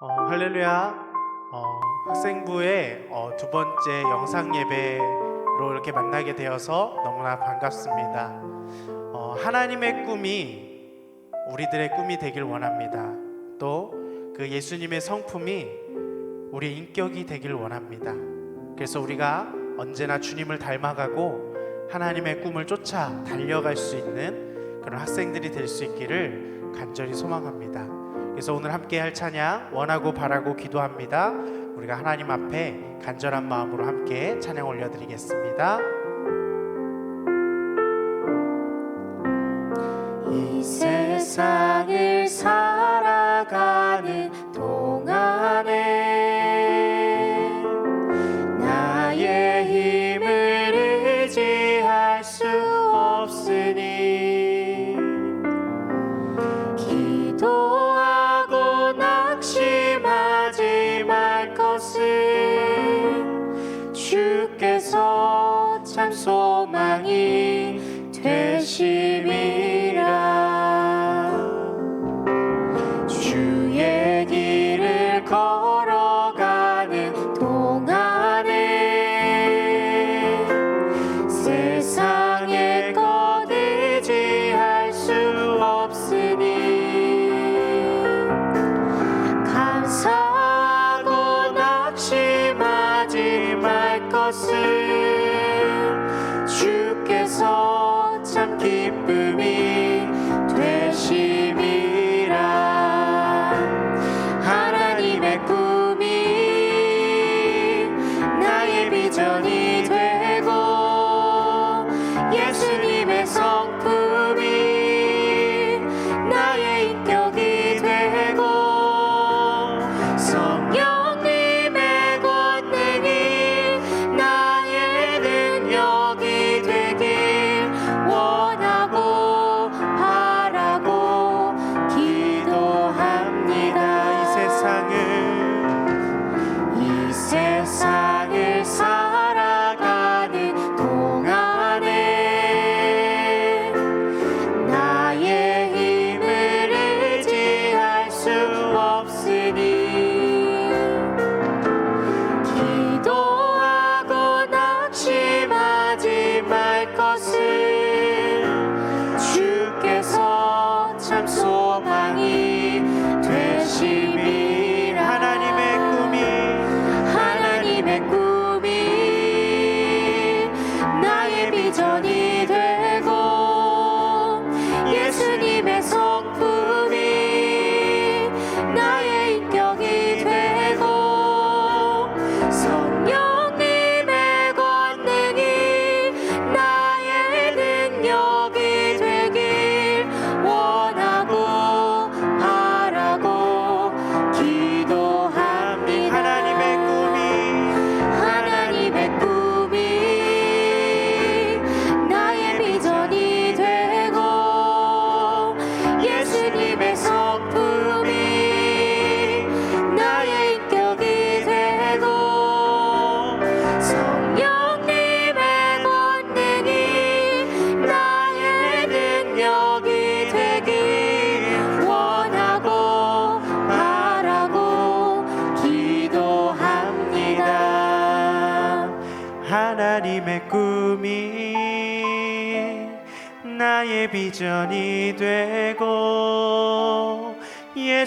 어, 할렐루야. 어, 학생부의 어, 두 번째 영상 예배로 이렇게 만나게 되어서 너무나 반갑습니다. 어, 하나님의 꿈이 우리들의 꿈이 되길 원합니다. 또 그 예수님의 성품이 우리의 인격이 되길 원합니다. 그래서 우리가 언제나 주님을 닮아가고 하나님의 꿈을 쫓아 달려갈 수 있는 그런 학생들이 될 수 있기를 간절히 소망합니다. 그래서 오늘 함께 할 찬양 원하고 바라고 기도합니다. 우리가 하나님 앞에 간절한 마음으로 함께 찬양 올려드리겠습니다. 이 세상을 살아가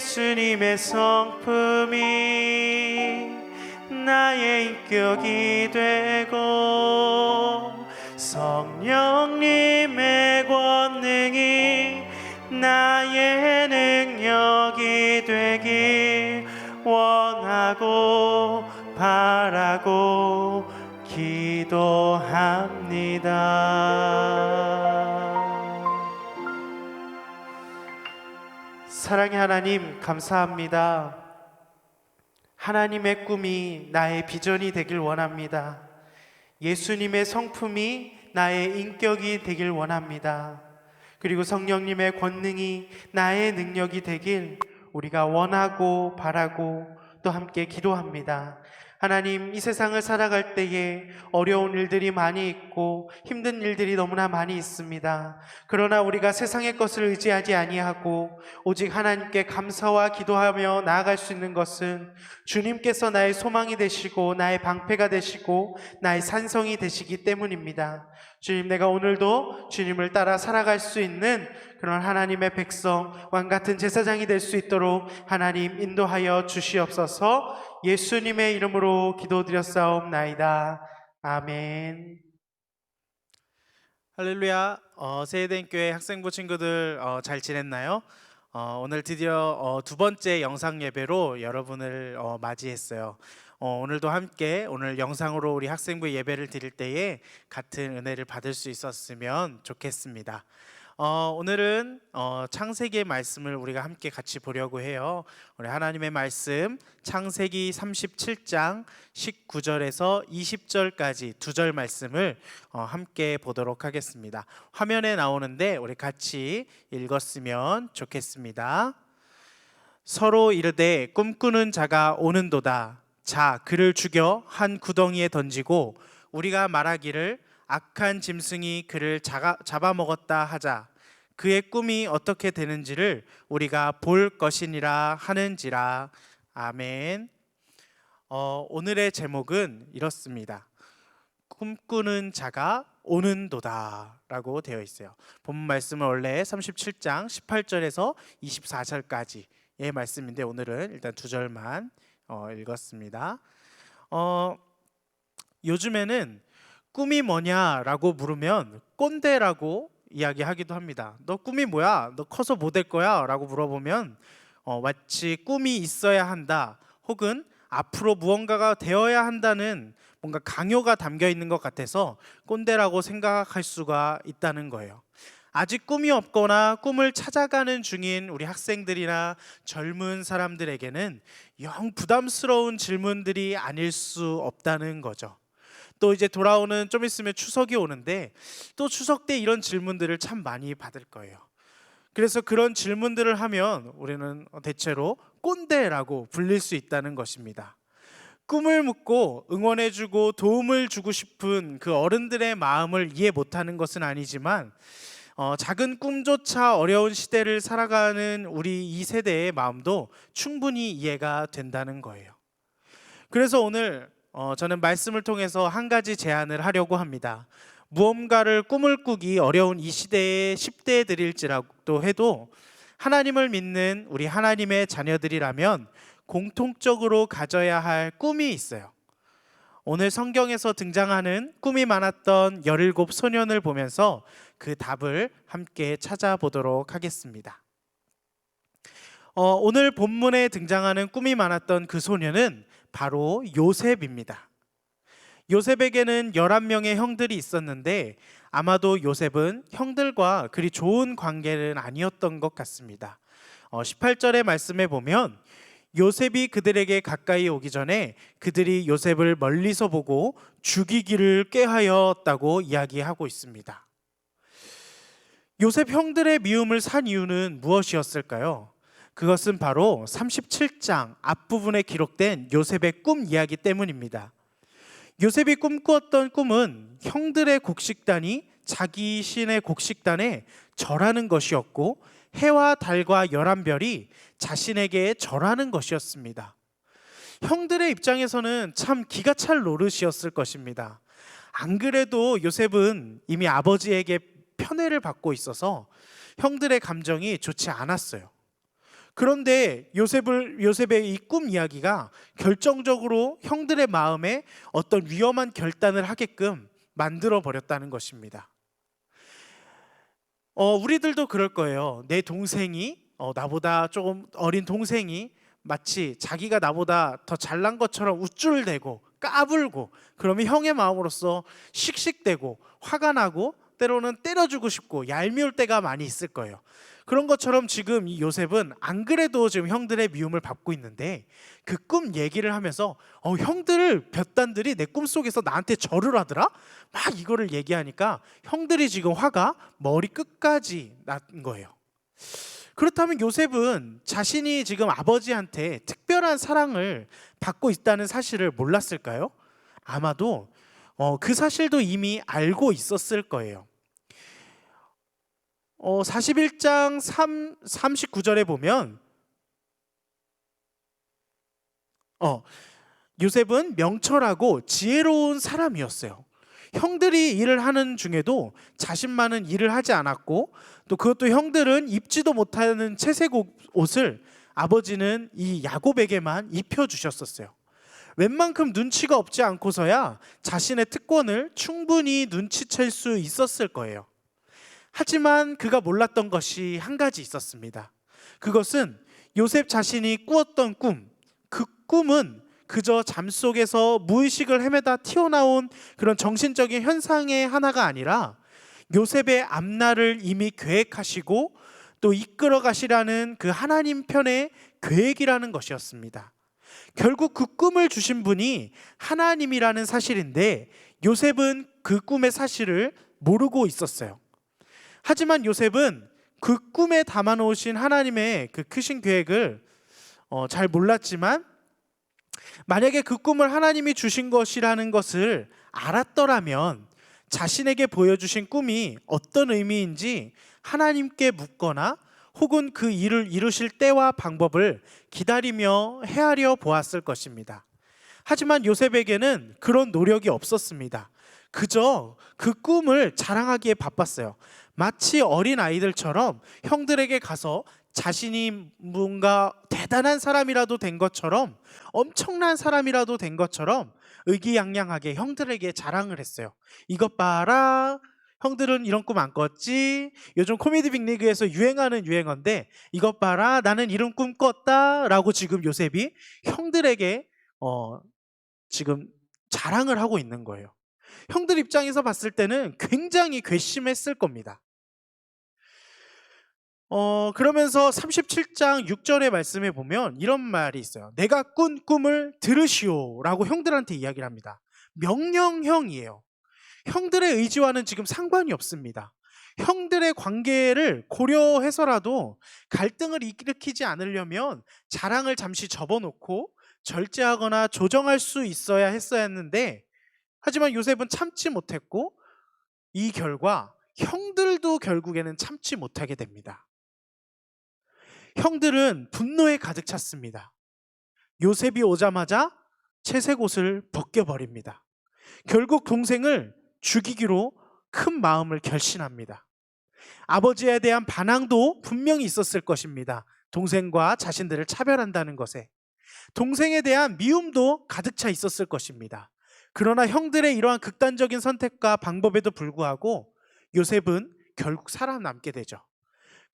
예수님의 성품이 나의 인격이 되고 성령님의 권능이 나의 능력이 되길 원하고 바라고 기도합니다. 사랑의 하나님, 감사합니다. 하나님의 꿈이 나의 비전이 되길 원합니다. 예수님의 성품이 나의 인격이 되길 원합니다. 그리고 성령님의 권능이 나의 능력이 되길 우리가 원하고 바라고 또 함께 기도합니다. 하나님 이 세상을 살아갈 때에 어려운 일들이 많이 있고 힘든 일들이 너무나 많이 있습니다. 그러나 우리가 세상의 것을 의지하지 아니하고 오직 하나님께 감사와 기도하며 나아갈 수 있는 것은 주님께서 나의 소망이 되시고 나의 방패가 되시고 나의 산성이 되시기 때문입니다. 주님 내가 오늘도 주님을 따라 살아갈 수 있는 그런 하나님의 백성 왕 같은 제사장이 될 수 있도록 하나님 인도하여 주시옵소서 예수님의 이름으로 기도드렸사옵나이다. 아멘. 할렐루야. 어, 세대교회 학생부 친구들 어, 잘 지냈나요? 어, 오늘 드디어 어, 두 번째 영상 예배로 여러분을 어, 맞이했어요. 어, 오늘도 함께 오늘 영상으로 우리 학생부 예배를 드릴 때에 같은 은혜를 받을 수 있었으면 좋겠습니다. 어, 오늘은 어, 창세기의 말씀을 우리가 함께 같이 보려고 해요. 우리 하나님의 말씀 창세기 37장 19절에서 20절까지 두 절 말씀을 어, 함께 보도록 하겠습니다. 화면에 나오는데 우리 같이 읽었으면 좋겠습니다. 서로 이르되 꿈꾸는 자가 오는도다. 자 그를 죽여 한 구덩이에 던지고 우리가 말하기를 악한 짐승이 그를 잡아먹었다 하자 그의 꿈이 어떻게 되는지를 우리가 볼 것이니라 하는지라 아멘. 어, 오늘의 제목은 이렇습니다. 꿈꾸는 자가 오는도다라고 되어 있어요. 본 말씀은 원래 37장 18절에서 24절까지의 말씀인데 오늘은 일단 두 절만 어, 읽었습니다. 어, 요즘에는 꿈이 뭐냐라고 물으면 꼰대라고 이야기하기도 합니다. 너 꿈이 뭐야? 너 커서 뭐 될 거야?라고 물어보면 어, 마치 꿈이 있어야 한다. 혹은 앞으로 무언가가 되어야 한다는 뭔가 강요가 담겨 있는 것 같아서 꼰대라고 생각할 수가 있다는 거예요. 아직 꿈이 없거나 꿈을 찾아가는 중인 우리 학생들이나 젊은 사람들에게는 영 부담스러운 질문들이 아닐 수 없다는 거죠. 또 이제 돌아오는 좀 있으면 추석이 오는데 또 추석 때 이런 질문들을 참 많이 받을 거예요. 그래서 그런 질문들을 하면 우리는 대체로 꼰대라고 불릴 수 있다는 것입니다. 꿈을 묻고 응원해주고 도움을 주고 싶은 그 어른들의 마음을 이해 못하는 것은 아니지만 어, 작은 꿈조차 어려운 시대를 살아가는 우리 이 세대의 마음도 충분히 이해가 된다는 거예요. 그래서 오늘 어, 저는 말씀을 통해서 한 가지 제안을 하려고 합니다. 무언가를 꿈을 꾸기 어려운 이 시대의 10대들일지라도 해도 하나님을 믿는 우리 하나님의 자녀들이라면 공통적으로 가져야 할 꿈이 있어요. 오늘 성경에서 등장하는 꿈이 많았던 17 소년을 보면서 그 답을 함께 찾아보도록 하겠습니다. 어, 오늘 본문에 등장하는 꿈이 많았던 그 소년은 바로 요셉입니다. 요셉에게는 11명의 형들이 있었는데 아마도 요셉은 형들과 그리 좋은 관계는 아니었던 것 같습니다. 어, 18절의 말씀에 보면 요셉이 그들에게 가까이 오기 전에 그들이 요셉을 멀리서 보고 죽이기를 꾀하였다고 이야기하고 있습니다. 요셉 형들의 미움을 산 이유는 무엇이었을까요? 그것은 바로 37장 앞부분에 기록된 요셉의 꿈 이야기 때문입니다. 요셉이 꿈꾸었던 꿈은 형들의 곡식단이 자기 신의 곡식단에 절하는 것이었고 해와 달과 열한 별이 자신에게 절하는 것이었습니다. 형들의 입장에서는 참 기가 찰 노릇이었을 것입니다. 안 그래도 요셉은 이미 아버지에게 편애를 받고 있어서 형들의 감정이 좋지 않았어요. 그런데 요셉을 요셉의 이 꿈 이야기가 결정적으로 형들의 마음에 어떤 위험한 결단을 하게끔 만들어 버렸다는 것입니다. 어, 우리들도 그럴 거예요. 내 동생이 어, 나보다 조금 어린 동생이 마치 자기가 나보다 더 잘난 것처럼 우쭐대고 까불고 그러면 형의 마음으로서 씩씩대고 화가 나고 때로는 때려주고 싶고 얄미울 때가 많이 있을 거예요. 그런 것처럼 지금 이 요셉은 안 그래도 지금 형들의 미움을 받고 있는데 그 꿈 얘기를 하면서 어, 형들 볕단들이 내 꿈속에서 나한테 절을 하더라? 막 이거를 얘기하니까 형들이 지금 화가 머리 끝까지 난 거예요. 그렇다면 요셉은 자신이 지금 아버지한테 특별한 사랑을 받고 있다는 사실을 몰랐을까요? 아마도 어, 그 사실도 이미 알고 있었을 거예요. 어, 41장 3, 39절에 보면 어, 요셉은 명철하고 지혜로운 사람이었어요. 형들이 일을 하는 중에도 자신만은 일을 하지 않았고 또 그것도 형들은 입지도 못하는 채색 옷- 옷을 아버지는 이 야곱에게만 입혀 주셨었어요. 웬만큼 눈치가 없지 않고서야 자신의 특권을 충분히 눈치챌 수 있었을 거예요. 하지만 그가 몰랐던 것이 한 가지 있었습니다. 그것은 요셉 자신이 꾸었던 꿈, 그 꿈은 그저 잠 속에서 무의식을 헤매다 튀어나온 그런 정신적인 현상의 하나가 아니라 요셉의 앞날을 이미 계획하시고 또 이끌어 가시라는 그 하나님 편의 계획이라는 것이었습니다. 결국 그 꿈을 주신 분이 하나님이라는 사실인데 요셉은 그 꿈의 사실을 모르고 있었어요. 하지만 요셉은 그 꿈에 담아 놓으신 하나님의 그 크신 계획을 어, 잘 몰랐지만 만약에 그 꿈을 하나님이 주신 것이라는 것을 알았더라면 자신에게 보여주신 꿈이 어떤 의미인지 하나님께 묻거나 혹은 그 일을 이루실 때와 방법을 기다리며 헤아려 보았을 것입니다. 하지만 요셉에게는 그런 노력이 없었습니다. 그저 그 꿈을 자랑하기에 바빴어요. 마치 어린 아이들처럼 형들에게 가서 자신이 뭔가 대단한 사람이라도 된 것처럼 엄청난 사람이라도 된 것처럼 의기양양하게 형들에게 자랑을 했어요. 이것 봐라. 형들은 이런 꿈 안 꿨지. 요즘 코미디 빅리그에서 유행하는 유행어인데 이것 봐라. 나는 이런 꿈 꿨다라고 지금 요셉이 형들에게 어 지금 자랑을 하고 있는 거예요. 형들 입장에서 봤을 때는 굉장히 괘씸했을 겁니다. 어, 그러면서 37장 6절의 말씀에 보면 이런 말이 있어요. 내가 꾼 꿈을 들으시오 라고 형들한테 이야기를 합니다. 명령형이에요. 형들의 의지와는 지금 상관이 없습니다. 형들의 관계를 고려해서라도 갈등을 일으키지 않으려면 자랑을 잠시 접어놓고 절제하거나 조정할 수 있어야 했어야 했는데 하지만 요셉은 참지 못했고 이 결과 형들도 결국에는 참지 못하게 됩니다. 형들은 분노에 가득 찼습니다. 요셉이 오자마자 채색 옷을 벗겨버립니다. 결국 동생을 죽이기로 큰 마음을 결심합니다. 아버지에 대한 반항도 분명히 있었을 것입니다. 동생과 자신들을 차별한다는 것에. 동생에 대한 미움도 가득 차 있었을 것입니다. 그러나 형들의 이러한 극단적인 선택과 방법에도 불구하고 요셉은 결국 살아남게 되죠.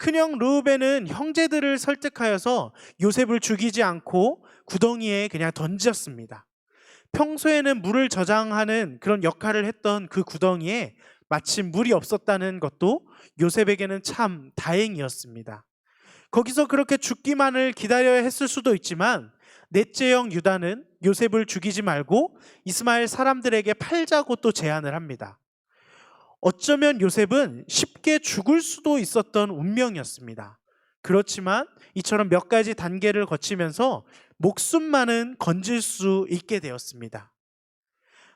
큰형 르우벤은 형제들을 설득하여서 요셉을 죽이지 않고 구덩이에 그냥 던졌습니다. 평소에는 물을 저장하는 그런 역할을 했던 그 구덩이에 마침 물이 없었다는 것도 요셉에게는 참 다행이었습니다. 거기서 그렇게 죽기만을 기다려야 했을 수도 있지만 넷째 형 유다는 요셉을 죽이지 말고 이스마엘 사람들에게 팔자고 또 제안을 합니다. 어쩌면 요셉은 쉽게 죽을 수도 있었던 운명이었습니다. 그렇지만 이처럼 몇 가지 단계를 거치면서 목숨만은 건질 수 있게 되었습니다.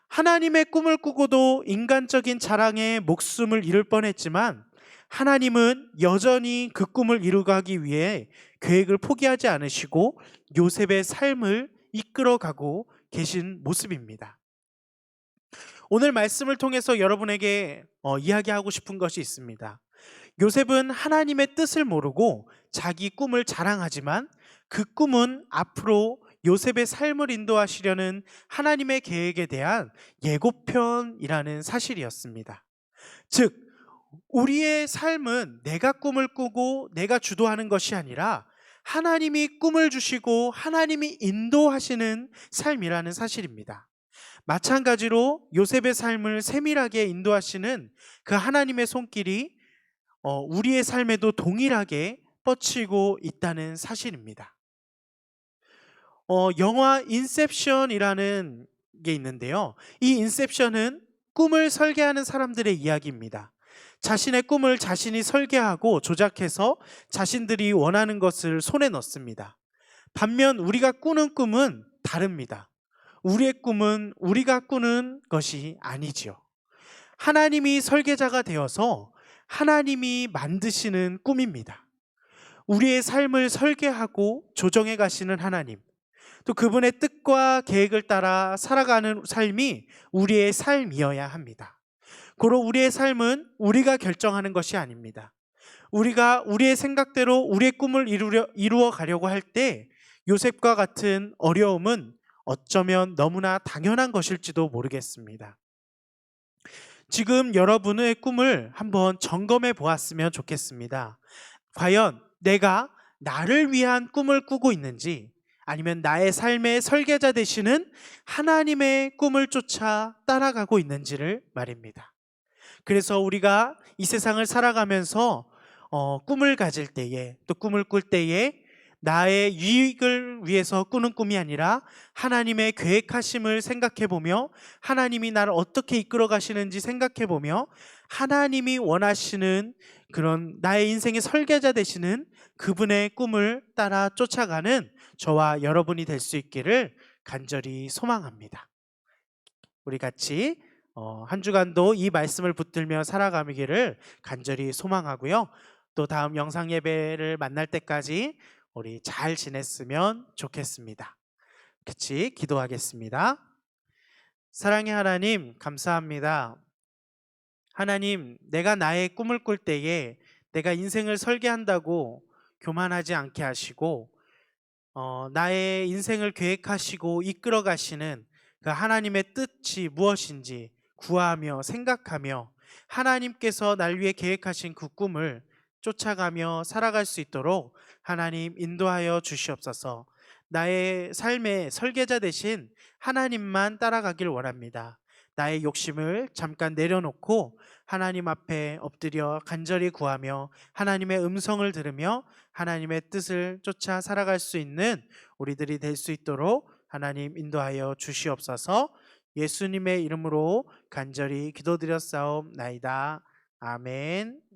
하나님의 꿈을 꾸고도 인간적인 자랑에 목숨을 잃을 뻔했지만 하나님은 여전히 그 꿈을 이루가기 위해 계획을 포기하지 않으시고 요셉의 삶을 이끌어가고 계신 모습입니다. 오늘 말씀을 통해서 여러분에게 어, 이야기하고 싶은 것이 있습니다. 요셉은 하나님의 뜻을 모르고 자기 꿈을 자랑하지만 그 꿈은 앞으로 요셉의 삶을 인도하시려는 하나님의 계획에 대한 예고편이라는 사실이었습니다. 즉, 우리의 삶은 내가 꿈을 꾸고 내가 주도하는 것이 아니라 하나님이 꿈을 주시고 하나님이 인도하시는 삶이라는 사실입니다. 마찬가지로 요셉의 삶을 세밀하게 인도하시는 그 하나님의 손길이 어, 우리의 삶에도 동일하게 뻗치고 있다는 사실입니다. 어, 영화 인셉션이라는 게 있는데요. 이 인셉션은 꿈을 설계하는 사람들의 이야기입니다. 자신의 꿈을 자신이 설계하고 조작해서 자신들이 원하는 것을 손에 넣습니다. 반면 우리가 꾸는 꿈은 다릅니다. 우리의 꿈은 우리가 꾸는 것이 아니지요. 하나님이 설계자가 되어서 하나님이 만드시는 꿈입니다. 우리의 삶을 설계하고 조정해 가시는 하나님, 또 그분의 뜻과 계획을 따라 살아가는 삶이 우리의 삶이어야 합니다. 고로 우리의 삶은 우리가 결정하는 것이 아닙니다. 우리가 우리의 생각대로 우리의 꿈을 이루어 가려고 할 때 요셉과 같은 어려움은 어쩌면 너무나 당연한 것일지도 모르겠습니다. 지금 여러분의 꿈을 한번 점검해 보았으면 좋겠습니다. 과연 내가 나를 위한 꿈을 꾸고 있는지 아니면 나의 삶의 설계자 되시는 하나님의 꿈을 쫓아 따라가고 있는지를 말입니다. 그래서 우리가 이 세상을 살아가면서 어, 꿈을 가질 때에 또 꿈을 꿀 때에 나의 유익을 위해서 꾸는 꿈이 아니라 하나님의 계획하심을 생각해 보며 하나님이 나를 어떻게 이끌어 가시는지 생각해 보며 하나님이 원하시는 그런 나의 인생의 설계자 되시는 그분의 꿈을 따라 쫓아가는 저와 여러분이 될 수 있기를 간절히 소망합니다. 우리 같이 어, 한 주간도 이 말씀을 붙들며 살아가기를 간절히 소망하고요. 또 다음 영상 예배를 만날 때까지 우리 잘 지냈으면 좋겠습니다. 같이 기도하겠습니다. 사랑의 하나님, 감사합니다. 하나님, 내가 나의 꿈을 꿀 때에 내가 인생을 설계한다고 교만하지 않게 하시고, 어, 나의 인생을 계획하시고 이끌어 가시는 그 하나님의 뜻이 무엇인지 구하며 생각하며 하나님께서 날 위해 계획하신 그 꿈을 쫓아가며 살아갈 수 있도록 하나님 인도하여 주시옵소서. 나의 삶의 설계자 되신 하나님만 따라가길 원합니다. 나의 욕심을 잠깐 내려놓고 하나님 앞에 엎드려 간절히 구하며 하나님의 음성을 들으며 하나님의 뜻을 쫓아 살아갈 수 있는 우리들이 될 수 있도록 하나님 인도하여 주시옵소서. 예수님의 이름으로 간절히 기도드렸사옵나이다. 아멘.